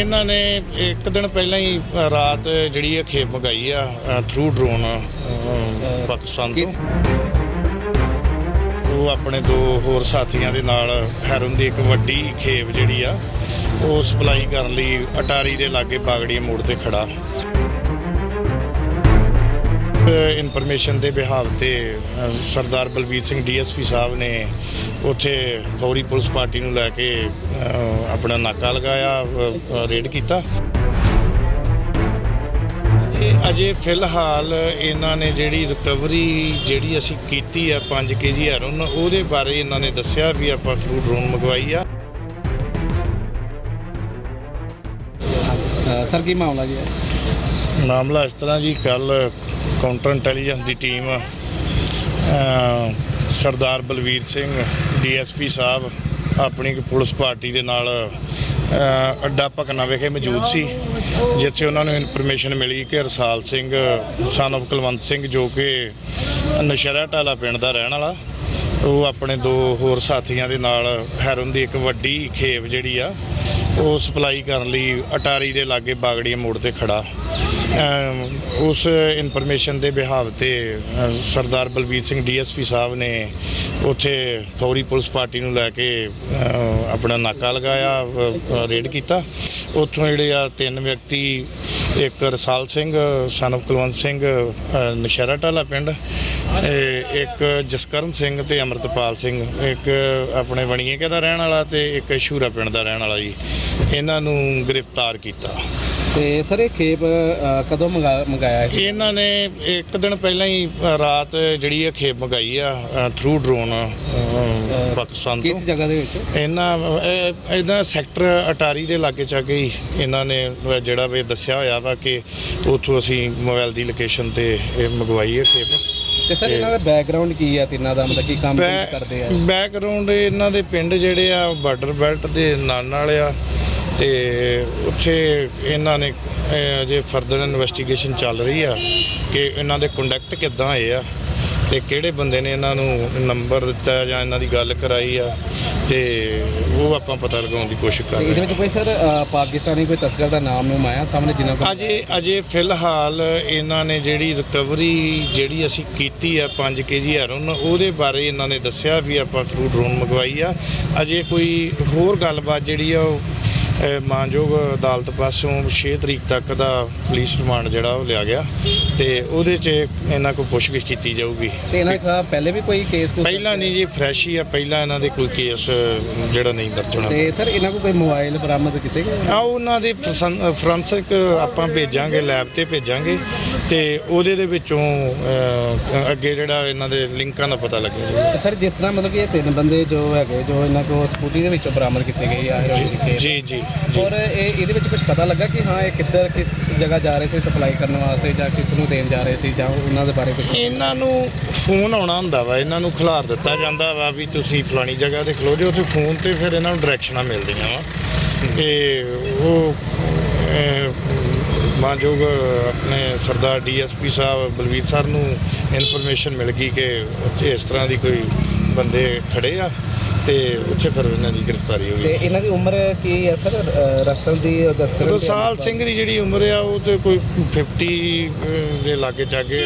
ਇਹਨਾਂ ਨੇ ਇੱਕ ਦਿਨ ਪਹਿਲਾਂ ਹੀ ਰਾਤ ਜਿਹੜੀ ਇਹ ਖੇਪ ਮੰਗਾਈ ਆ ਥਰੂ ਡਰੋਨ ਪਾਕਿਸਤਾਨ ਤੋਂ। ਉਹ ਆਪਣੇ ਦੋ ਹੋਰ ਸਾਥੀਆਂ ਦੇ ਨਾਲ ਹੈਰਨ ਦੀ ਇੱਕ ਵੱਡੀ ਖੇਪ ਜਿਹੜੀ ਆ, ਉਹ ਸਪਲਾਈ ਕਰਨ ਲਈ ਅਟਾਰੀ ਦੇ ਲਾਗੇ ਬਾਗੜੀਆ ਮੋੜ ਤੇ ਖੜਾ। ਇਨਫੋਰਮੇਸ਼ਨ ਦੇ ਬਿਹਾਵ ਤੇ ਸਰਦਾਰ ਬਲਬੀਰ ਸਿੰਘ ਡੀਐਸਪੀ ਸਾਹਿਬ ਨੇ ਉੱਥੇ ਫੌਰੀ ਪੁਲਿਸ ਪਾਰਟੀ ਨੂੰ ਲੈ ਕੇ ਆਪਣਾ ਨਾਕਾ ਲਗਾਇਆ ਰੇਡ ਕੀਤਾ। ਅਜੇ ਫਿਲਹਾਲ ਇਹਨਾਂ ਨੇ ਜਿਹੜੀ ਰਿਕਵਰੀ ਜਿਹੜੀ ਅਸੀਂ ਕੀਤੀ ਆ 5 ਕੇਜੀ ਹੈਰੋਨ ਉਹਦੇ ਬਾਰੇ ਇਹਨਾਂ ਨੇ ਦੱਸਿਆ ਵੀ ਆਪਾਂ ਥਰੂ ਡਰੋਨ ਮੰਗਵਾਈ ਆ। ਸਰ ਕੀ ਮਾਮਲਾ ਜੀ? ਮਾਮਲਾ ਇਸ ਤਰ੍ਹਾਂ ਜੀ ਕੱਲ ਕਾਊਂਟਰ ਇੰਟੈਲੀਜੈਂਸ ਦੀ ਟੀਮ ਸਰਦਾਰ ਬਲਵੀਰ ਸਿੰਘ ਡੀਐਸਪੀ ਸਾਹਿਬ, ਆਪਣੀ ਪੁਲਿਸ ਪਾਰਟੀ ਦੇ ਨਾਲ ਅੱਡਾ ਭਕਨਾ ਵਿਖੇ ਮੌਜੂਦ ਸੀ, ਜਿੱਥੇ ਉਹਨਾਂ ਨੂੰ ਇਨਫੋਰਮੇਸ਼ਨ ਮਿਲੀ ਕਿ ਰਸਾਲ ਸਿੰਘ ਸਨ of ਕੁਲਵੰਤ ਸਿੰਘ, ਜੋ ਕਿ ਨਸ਼ਹਿਰਾ ਟਾਲਾ ਪਿੰਡ ਦਾ ਰਹਿਣ ਵਾਲਾ, ਉਹ ਆਪਣੇ ਦੋ ਹੋਰ ਸਾਥੀਆਂ ਦੇ ਨਾਲ ਹੈਰਨ ਦੀ ਇੱਕ ਵੱਡੀ ਖੇਪ ਜਿਹੜੀ ਆ, ਉਹ ਸਪਲਾਈ ਕਰਨ ਲਈ ਅਟਾਰੀ ਦੇ ਲਾਗੇ ਬਾਗੜੀਆਂ ਮੋੜ ਤੇ ਖੜਾ। ਉਸ ਇਨਫੋਰਮੇਸ਼ਨ ਦੇ ਬਿਹਾਵ ਤੇ ਸਰਦਾਰ ਬਲਬੀਰ ਸਿੰਘ ਡੀਐਸਪੀ ਸਾਹਿਬ ਨੇ ਉੱਥੇ ਫੌਰੀ ਪੁਲਿਸ ਪਾਰਟੀ ਨੂੰ ਲੈ ਕੇ ਆਪਣਾ ਨਾਕਾ ਲਗਾਇਆ ਰੇਡ ਕੀਤਾ। ਉੱਥੋਂ ਜਿਹੜੇ ਆ ਤਿੰਨ ਵਿਅਕਤੀ, ਇੱਕ ਰਸਾਲ ਸਿੰਘ, son of ਕੁਲਵੰਤ ਸਿੰਘ ਨਸ਼ਹਿਰਾ ਟਾਲਾ ਪਿੰਡ ਇੱਕ ਜਸਕਰਨ ਸਿੰਘ ਤੇ ਅਮਰਤਪਾਲ ਸਿੰਘ, ਇੱਕ ਆਪਣੇ ਬਣੀਏਕੇ ਦਾ ਰਹਿਣ ਵਾਲਾ ਤੇ ਇੱਕ ਸ਼ੂਰਾ ਪਿੰਡ ਦਾ ਰਹਿਣ ਵਾਲਾ ਜੀ। ਇਹਨਾਂ ਨੂੰ ਗ੍ਰਿਫਤਾਰ ਕੀਤਾ। ਤੇ ਸਰ ਇਹ ਖੇਪ ਅ, ਕਦੋਂ ਮੰਗਾ- ਮੰਗਾਇਆ ਸੀ? ਇਹਨਾਂ ਨੇ ਇੱਕ ਦਿਨ ਪਹਿਲਾਂ ਹੀ ਅ, ਰਾਤ ਜਿਹੜੀ ਇਹ ਖੇਪ ਮੰਗਾਈ ਆ ਥਰੂ ਡਰੋਨ ਪਾਕਿਸਤਾਨ ਤੋਂ। ਕਿਸ ਜਗ੍ਹਾ ਦੇ ਵਿੱਚ? ਇਹਨਾਂ ਇਹ- ਇਹਦਾ ਸੈਕਟਰ ਅਟਾਰੀ ਦੇ ਲਾਗੇ ਚ ਆ ਕੇ ਹੀ ਇਹਨਾਂ ਨੇ ਜਿਹੜਾ ਵੀ ਦੱਸਿਆ ਹੋਇਆ ਵਾ ਕਿ ਉੱਥੋਂ ਅਸੀਂ ਮੋਬਾਈਲ ਦੀ ਲੋਕੇਸ਼ਨ ਤੇ ਇਹ ਮੰਗਵਾਈ ਹੈ ਖੇਪ। ਤੇ ਸਰ ਇਹਨਾਂ ਦਾ ਬੈਕਗ੍ਰਾਉਂਡ ਕੀ ਆ ਤਿੰਨਾਂ ਦਾ ਮਤਲਬ ਕੀ ਕੰਮ ਕੀ ਕਰਦੇ ਆ? ਬੈਕਗ੍ਰਾਉਂਡ ਇਹਨਾਂ ਦੇ ਪਿੰਡ ਜਿਹੜੇ ਆ ਬਾਰਡਰ ਬੈਲਟ ਦੇ ਨਾਲ ਨਾਲ ਆ। ਤੇ ਉੱਥੇ ਇਹਨਾਂ ਨੇ ਅਜੇ ਫਰਦਰ ਇਨਵੈਸਟੀਗੇਸ਼ਨ ਚੱਲ ਰਹੀ ਆ ਕਿ ਇਹਨਾਂ ਦੇ ਕੰਡਕਟ ਕਿੱਦਾਂ ਹੋਏ ਆ ਤੇ ਕਿਹੜੇ ਬੰਦੇ ਨੇ ਇਹਨਾਂ ਨੂੰ ਨੰਬਰ ਦਿੱਤਾ ਜਾਂ ਇਹਨਾਂ ਦੀ ਗੱਲ ਕਰਾਈ ਆ ਤੇ ਉਹ ਆਪਾਂ ਪਤਾ ਲਗਾਉਣ ਦੀ ਕੋਸ਼ਿਸ਼ ਕਰ ਰਹੇ ਇਹਦੇ ਹਾਂ। ਵਿੱਚ ਕੋਈ ਸਰ ਪਾਕਿਸਤਾਨੀ ਕੋਈ ਤਸਕਰ ਦਾ ਨਾਮ ਨੂੰ ਆਇਆ ਸਾਹਮਣੇ ਜਿਨ੍ਹਾਂ ਕੋਲ? ਅਜੇ ਅਜੇ ਫਿਲਹਾਲ ਇਹਨਾਂ ਨੇ ਜਿਹੜੀ ਰਿਕਵਰੀ ਜਿਹੜੀ ਅਸੀਂ ਕੀਤੀ ਆ 5 ਕੇਜੀ ਹੈਰੋਨ ਉਹਦੇ ਬਾਰੇ ਇਹਨਾਂ ਨੇ ਦੱਸਿਆ ਵੀ ਆਪਾਂ ਥਰੂ ਡਰੋਨ ਮੰਗਵਾਈ ਆ। ਅਜੇ ਕੋਈ ਹੋਰ ਗੱਲਬਾਤ ਜਿਹੜੀ ਆ ਉਹ ਮਾਨਯੋਗ ਅਦਾਲਤ ਪਾਸੋਂ 6 ਤਰੀਕ ਤੱਕ ਦਾ ਪੁਲਿਸ ਰਿਮਾਂਡ ਜਿਹੜਾ ਉਹ ਲਿਆ ਗਿਆ ਤੇ ਉਹਦੇ 'ਚ ਇਹਨਾਂ ਕੋਲ ਪੁੱਛਗਿੱਛ ਕੀਤੀ ਜਾਊਗੀ। ਤੇ ਇਹਨਾਂ ਖਿਲਾਫ ਪਹਿਲੇ ਵੀ ਕੋਈ ਕੇਸ ਕੁਛ- ਪਹਿਲਾਂ ਨਹੀਂ ਜੀ ਫਰੈਸ਼ ਹੀ ਆ ਪਹਿਲਾਂ ਇਹਨਾਂ ਦੇ ਕੋਈ ਕੇਸ ਜਿਹੜਾ ਨਹੀਂ ਦਰਜ ਹੋਣਾ। ਤੇ ਸਰ ਇਹਨਾਂ ਕੋਲ ਕੋਈ ਮੋਬਾਈਲ ਬਰਾਮਦ ਕੀਤੇ ਗਏ? ਆ ਉਹਨਾਂ ਦੇ ਫੋਰੈਂਸਿਕ ਆਪਾਂ ਭੇਜਾਂਗੇ ਲੈਬ ਤੇ ਭੇਜਾਂਗੇ ਤੇ ਉਹਦੇ ਦੇ ਵਿੱਚੋਂ ਅੱਗੇ ਜਿਹੜਾ ਇਹਨਾਂ ਦੇ ਲਿੰਕਾਂ ਦਾ ਪਤਾ ਤੇ ਸਰ ਜਿਸ ਤਰ੍ਹਾਂ ਮਤਲਬ ਕਿ ਇਹ ਤਿੰਨ ਬੰਦੇ ਜੋ ਹੈਗੇ ਜੋ ਇਹਨਾਂ ਕੋਲ ਸਕੂਟੀ ਦੇ ਵਿੱਚੋਂ ਬਰਾਮਦ ਕੀਤੇ ਗਏ ਆ ਜੀ ਜੀ। ਔਰ ਇਹ ਇਹਦੇ ਵਿੱਚ ਕੁਝ ਪਤਾ ਲੱਗਾ ਕਿ ਹਾਂ ਇਹ ਕਿੱਧਰ ਕਿਸ ਜਗ੍ਹਾ ਜਾ ਰਹੇ ਸੀ ਸਪਲਾਈ ਕਰਨ ਵਾਸਤੇ ਜਾਂ ਕਿਸ ਨੂੰ ਦੇਣ ਜਾ ਰਹੇ ਸੀ ਜਾਂ ਉਹਨਾਂ ਦੇ ਬਾਰੇ ਕੁਝ ਇਹਨਾਂ ਨੂੰ ਫੋਨ ਆਉਣਾ ਹੁੰਦਾ ਵਾ ਇਹਨਾਂ ਨੂੰ ਖਿਲਾਰ ਦਿੱਤਾ ਜਾਂਦਾ ਵਾ ਵੀ ਤੁਸੀਂ ਫਲਾਣੀ ਜਗ੍ਹਾ ਤੇ ਖਲੋ ਜਾਓ ਉੱਥੇ ਫੋਨ ਤੇ ਫਿਰ ਇਹਨਾਂ ਨੂੰ ਡਾਇਰੈਕਸ਼ਨਾਂ ਮਿਲਦੀਆਂ ਵਾ। ਤੇ ਉਹ ਮਾਨਯੋਗ ਆਪਣੇ ਸਰਦਾਰ ਡੀਐਸਪੀ ਸਾਹਿਬ ਬਲਵੀਰ ਸਰ ਨੂੰ ਇਨਫੋਰਮੇਸ਼ਨ ਮਿਲ ਗਈ ਕਿ ਉੱਥੇ ਇਸ ਤਰ੍ਹਾਂ ਦੀ ਕੋਈ ਬੰਦੇ ਖੜੇ ਆ। ਤੇ ਉੱਥੇ ਫਿਰ ਇਹਨਾਂ ਦੀ ਗ੍ਰਿਫਤਾਰੀ ਹੋ ਤੇ ਗਈ ਇਹਨਾਂ ਦੀ ਉਮਰ ਕੀ ਹੈ ਸਰ? ਅ, ਰਸਲ ਦੀ ਔਰ ਦੀ ਰਸਾਲ ਸਿੰਘ ਦੀ ਜਿਹੜੀ ਉਮਰ ਆ ਉਹ ਤੇ ਕੋਈ 50 ਅਹ, ਦੇ ਲਾਗੇ ਚਾਗੇ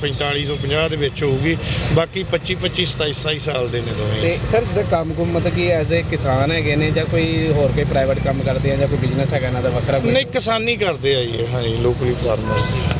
45 ਤੋਂ 50 ਦੇ ਵਿੱਚ ਹੋਊਗੀ। ਬਾਕੀ 25 25 27 27 ਸਾਲ ਦੇ ਨੇ ਦੋਵੇਂ। ਤੇ ਸਰ ਜਿਹਦਾ ਕੰਮ ਕੁਮ ਮਤਲਬ ਕਿ ਐਜ਼ ਅ ਕਿਸਾਨ ਹੈਗੇ ਨੇ ਜਾਂ ਕੋਈ ਹੋਰ ਕੋਈ ਪ੍ਰਾਈਵੇਟ ਕੰਮ ਕਰਦੇ ਆ ਜਾਂ ਕੋਈ ਬਿਜ਼ਨਸ ਹੈਗਾ ਇਹਨਾਂ ਦਾ ਵੱਖਰਾ ਕੋਈ? ਨਹੀਂ ਕਿਸਾਨੀ ਕਰਦੇ ਆ ਜੀ ਇਹ, ਹਾਂਜੀ ਲੋਕਲੀ ਫਾਰਮਰ